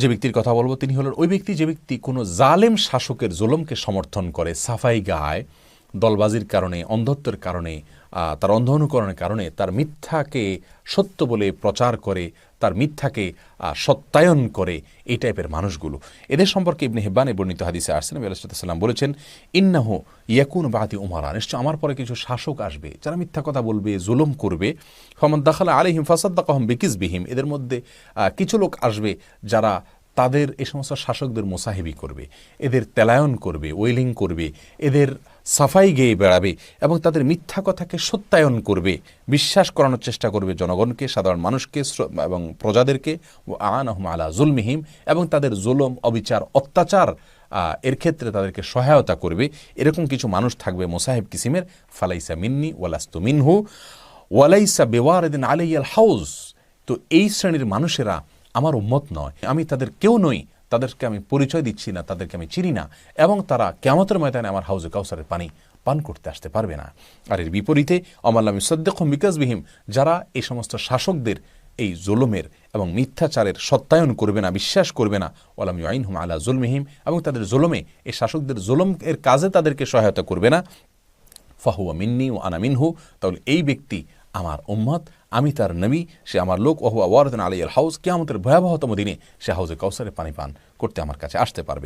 যে ব্যক্তির কথা বলব তিনি হলেন ওই ব্যক্তি যে ব্যক্তি কোনো জালেম শাসকের জুলমকে সমর্থন করে সাফাই গায়, দলবাজির কারণে, অন্ধত্বের কারণে তার অন্ধ অনুকরণের কারণে তার মিথ্যাকে সত্য বলে প্রচার করে, তার মিথ্যাকে সত্যায়ন করে এই টাইপের মানুষগুলো। এদের সম্পর্কে ইবনে হেব্বানে বর্ণিত হাদিসে আসছেন নবী আলাইসাল্লাম বলেছেন, ইন্নাহ ইয়াকুন বাতি উমারা নিশ্চয় আমার পরে কিছু শাসক আসবে, যারা মিথ্যা কথা বলবে, জুলুম করবে। ফমন দাখালা আলিহিম ফাসাদ্দাকাহম বিকিস বিহিম এদের মধ্যে কিছু লোক আসবে যারা তাদের এ সমস্ত শাসকদের মোসাহেবি করবে, এদের তেলায়ন করবে, ওয়েলিং করবে, এদের সাফাই গেয়ে বেড়াবে এবং তাদের মিথ্যা কথাকে সত্যায়ন করবে, বিশ্বাস করানোর চেষ্টা করবে জনগণকে, সাধারণ মানুষকে এবং প্রজাদেরকে। আন আহম আলা জুলমিহিম এবং তাদের জুলম, অবিচার, অত্যাচার এর ক্ষেত্রে তাদেরকে সহায়তা করবে। এরকম কিছু মানুষ থাকবে মোসাহেব কিসিমের, ফালাইসা মিন্নি ওয়ালাস্তু মিনহু, ওয়ালাইসা বেওয়ারেদিন আলাইয়াল হাউস তো এই শ্রেণির মানুষেরা আমার উম্মত নয়। আমি তাদের কেউ নই, তাদেরকে আমি পরিচয় দিচ্ছি না, তাদেরকে আমি চিনি না, এবং তারা কেমতের ময়দানে আমার হাউজে কাউসারের পানি পান করতে আসতে পারবে না। আর এর বিপরীতে, অমাল্লাম সদ্দেকম বিকাশবিহীন যারা এই সমস্ত শাসকদের, এই জুলুমের এবং মিথ্যাচারের সত্যায়ন করবে না, বিশ্বাস করবে না। ওলাম আইন হুম আলা জুলমিহিম এবং তাদের জুলমে এই শাসকদের জুলম এর কাজে তাদেরকে সহায়তা করবে না। ফাহুয়া মিন্নি ও আনা মিনহু, তাহলে এই ব্যক্তি আমার উম্মত, আমি তার নবী, সে আমার লোক ওহু আওয়ারদিন আলিয়ার হাউস, কেয়ামতের ভয়াবহতম দিনে সে হাউজে কৌসারে পানি পান করতে আমার কাছে আসতে পারবে।